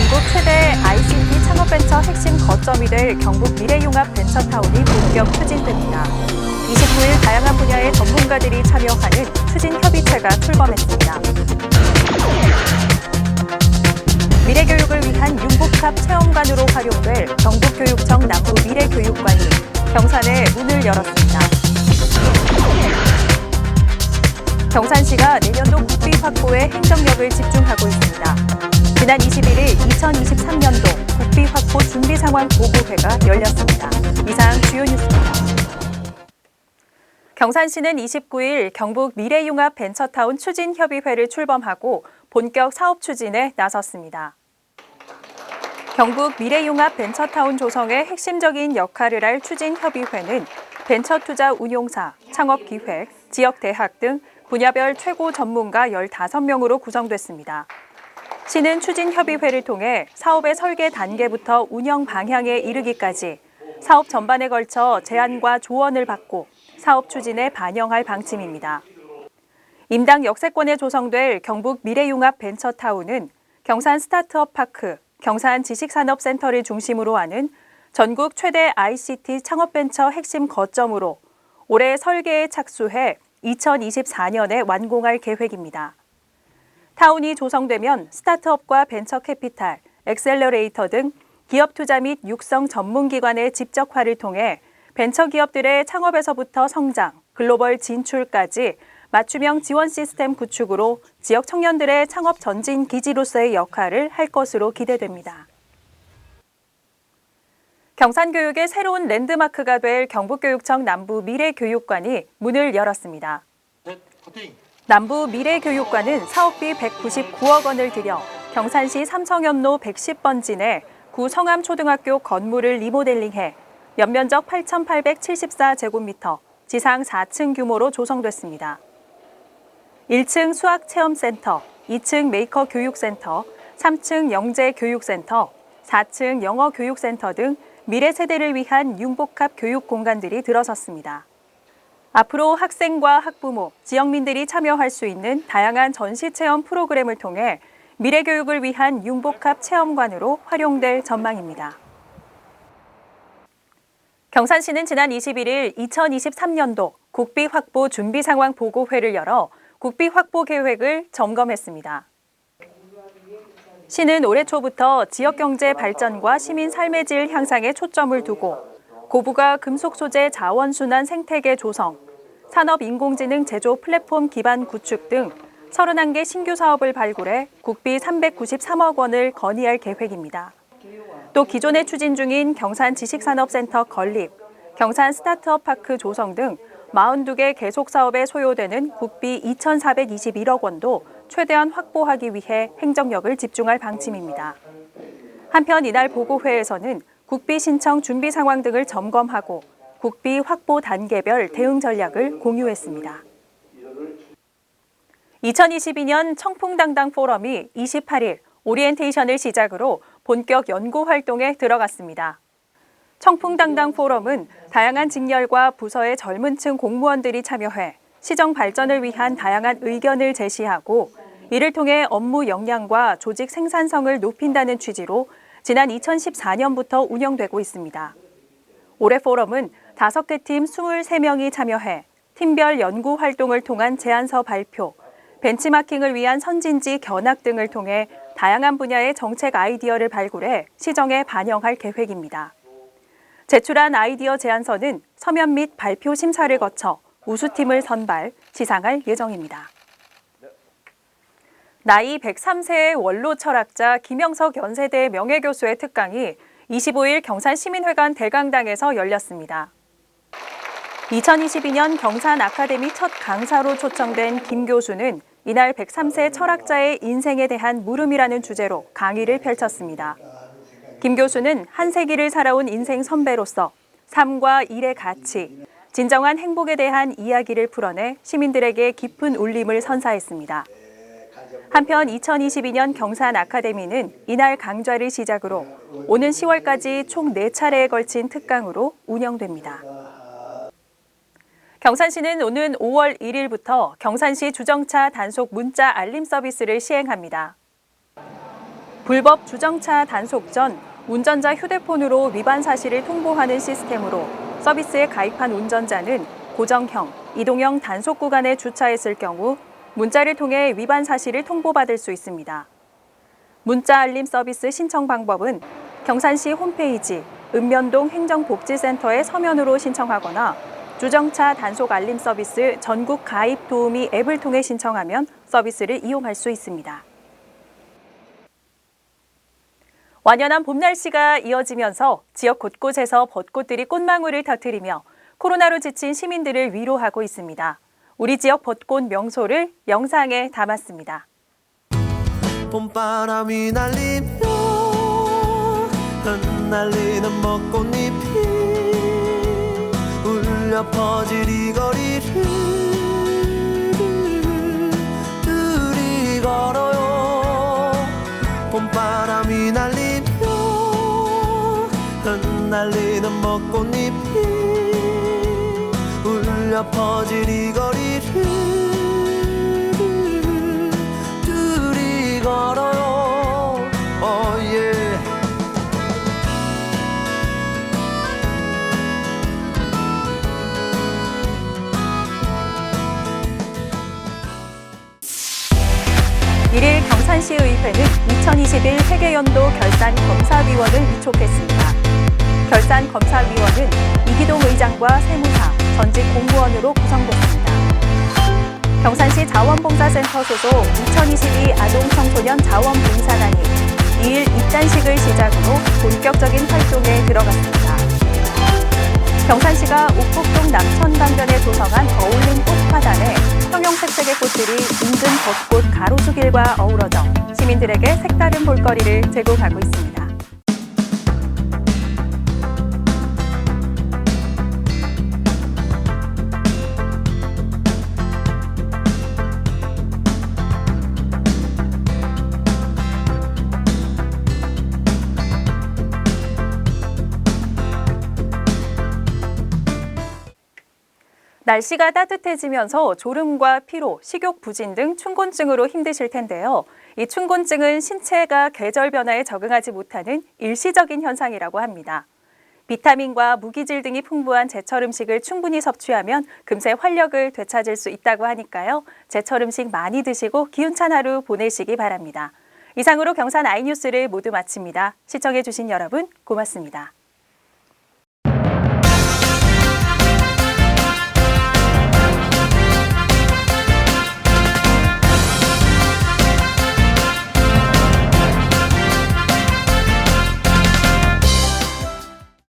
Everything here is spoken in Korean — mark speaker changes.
Speaker 1: 전국 최대 ICT 창업벤처 핵심 거점이 될 경북 미래융합 벤처타운이 본격 추진됩니다. 29일 다양한 분야의 전문가들이 참여하는 추진 협의체가 출범했습니다. 미래교육을 위한 융복합 체험관으로 활용될 경북교육청 남부 미래교육관이 경산에 문을 열었습니다. 경산시가 내년도 국비 확보에 행정력을 집중하고 있습니다. 지난 21일 2023년도 국비 확보 준비 상황 보고회가 열렸습니다. 이상 주요 뉴스입니다. 경산시는 29일 경북 미래융합 벤처타운 추진협의회를 출범하고 본격 사업 추진에 나섰습니다. 경북 미래융합 벤처타운 조성에 핵심적인 역할을 할 추진협의회는 벤처투자 운용사, 창업기획, 지역대학 등 분야별 최고 전문가 15명으로 구성됐습니다. 시는 추진협의회를 통해 사업의 설계 단계부터 운영 방향에 이르기까지 사업 전반에 걸쳐 제안과 조언을 받고 사업 추진에 반영할 방침입니다. 임당 역세권에 조성될 경북 미래융합 벤처타운은 경산 스타트업 파크, 경산 지식산업센터를 중심으로 하는 전국 최대 ICT 창업벤처 핵심 거점으로 올해 설계에 착수해 2024년에 완공할 계획입니다. 타운이 조성되면 스타트업과 벤처 캐피탈, 엑셀러레이터 등 기업 투자 및 육성 전문 기관의 집적화를 통해 벤처 기업들의 창업에서부터 성장, 글로벌 진출까지 맞춤형 지원 시스템 구축으로 지역 청년들의 창업 전진 기지로서의 역할을 할 것으로 기대됩니다. 경산교육의 새로운 랜드마크가 될 경북교육청 남부 미래교육관이 문을 열었습니다. 남부 미래교육관은 사업비 199억 원을 들여 경산시 삼성연로 110번지 내구 성암초등학교 건물을 리모델링해 연면적 8,874제곱미터, 지상 4층 규모로 조성됐습니다. 1층 수학체험센터, 2층 메이커 교육센터, 3층 영재교육센터, 4층 영어교육센터 등 미래 세대를 위한 융복합 교육 공간들이 들어섰습니다. 앞으로 학생과 학부모, 지역민들이 참여할 수 있는 다양한 전시 체험 프로그램을 통해 미래 교육을 위한 융복합 체험관으로 활용될 전망입니다. 경산시는 지난 21일 2023년도 국비 확보 준비 상황 보고회를 열어 국비 확보 계획을 점검했습니다. 시는 올해 초부터 지역 경제 발전과 시민 삶의 질 향상에 초점을 두고 고부가 금속 소재 자원 순환 생태계 조성, 산업 인공지능 제조 플랫폼 기반 구축 등 31개 신규 사업을 발굴해 국비 393억 원을 건의할 계획입니다. 또 기존에 추진 중인 경산 지식산업센터 건립, 경산 스타트업 파크 조성 등 42개 계속 사업에 소요되는 국비 2,421억 원도 최대한 확보하기 위해 행정력을 집중할 방침입니다. 한편 이날 보고회에서는 국비 신청 준비 상황 등을 점검하고 국비 확보 단계별 대응 전략을 공유했습니다. 2022년 청풍당당 포럼이 28일 오리엔테이션을 시작으로 본격 연구 활동에 들어갔습니다. 청풍당당 포럼은 다양한 직렬과 부서의 젊은 층 공무원들이 참여해 시정 발전을 위한 다양한 의견을 제시하고 이를 통해 업무 역량과 조직 생산성을 높인다는 취지로 지난 2014년부터 운영되고 있습니다. 올해 포럼은 5개 팀 23명이 참여해 팀별 연구 활동을 통한 제안서 발표, 벤치마킹을 위한 선진지 견학 등을 통해 다양한 분야의 정책 아이디어를 발굴해 시정에 반영할 계획입니다. 제출한 아이디어 제안서는 서면 및 발표 심사를 거쳐 우수팀을 선발, 시상할 예정입니다. 나이 103세의 원로 철학자 김영석 연세대 명예교수의 특강이 25일 경산시민회관 대강당에서 열렸습니다. 2022년 경산 아카데미 첫 강사로 초청된 김 교수는 이날 103세 철학자의 인생에 대한 물음이라는 주제로 강의를 펼쳤습니다. 김 교수는 한 세기를 살아온 인생 선배로서 삶과 일의 가치, 진정한 행복에 대한 이야기를 풀어내 시민들에게 깊은 울림을 선사했습니다. 한편 2022년 경산 아카데미는 이날 강좌를 시작으로 오는 10월까지 총 4차례에 걸친 특강으로 운영됩니다. 경산시는 오는 5월 1일부터 경산시 주정차 단속 문자 알림 서비스를 시행합니다. 불법 주정차 단속 전 운전자 휴대폰으로 위반 사실을 통보하는 시스템으로 서비스에 가입한 운전자는 고정형, 이동형 단속 구간에 주차했을 경우 문자를 통해 위반 사실을 통보받을 수 있습니다. 문자 알림 서비스 신청 방법은 경산시 홈페이지 읍면동 행정복지센터에 서면으로 신청하거나 주정차 단속 알림 서비스 전국 가입 도우미 앱을 통해 신청하면 서비스를 이용할 수 있습니다. 완연한 봄 날씨가 이어지면서 지역 곳곳에서 벚꽃들이 꽃망울을 터뜨리며 코로나로 지친 시민들을 위로하고 있습니다. 우리 지역 벚꽃 명소를 영상에 담았습니다.
Speaker 2: 봄바람이 날리며 흩날리는 벚꽃잎이 울려 퍼질 이 거리를 둘이 걸어요 봄바람이 날리며 흩날리는 벚꽃잎이 울려 퍼질 이 거리를 둘이 걸어요 oh yeah.
Speaker 1: 일일 경산시의회는 2021 회계연도 결산 검사위원을 위촉했습니다. 결산 검사위원은 이기동 의장과 세무사, 전직 공무원으로 구성됐습니다. 경산시 자원봉사센터 소속 2022 아동청소년 자원봉사단이 2일 입단식을 시작으로 본격적인 활동에 들어갔습니다. 경산시가 옥북동 남천강변에 조성한 어울림 꽃화단에 형형색색의 꽃들이 인근 벚꽃 가로수길과 어우러져 시민들에게 색다른 볼거리를 제공하고 있습니다. 날씨가 따뜻해지면서 졸음과 피로, 식욕 부진 등 춘곤증으로 힘드실 텐데요. 이 춘곤증은 신체가 계절 변화에 적응하지 못하는 일시적인 현상이라고 합니다. 비타민과 무기질 등이 풍부한 제철 음식을 충분히 섭취하면 금세 활력을 되찾을 수 있다고 하니까요. 제철 음식 많이 드시고 기운찬 하루 보내시기 바랍니다. 이상으로 경산 아이뉴스를 모두 마칩니다. 시청해주신 여러분 고맙습니다.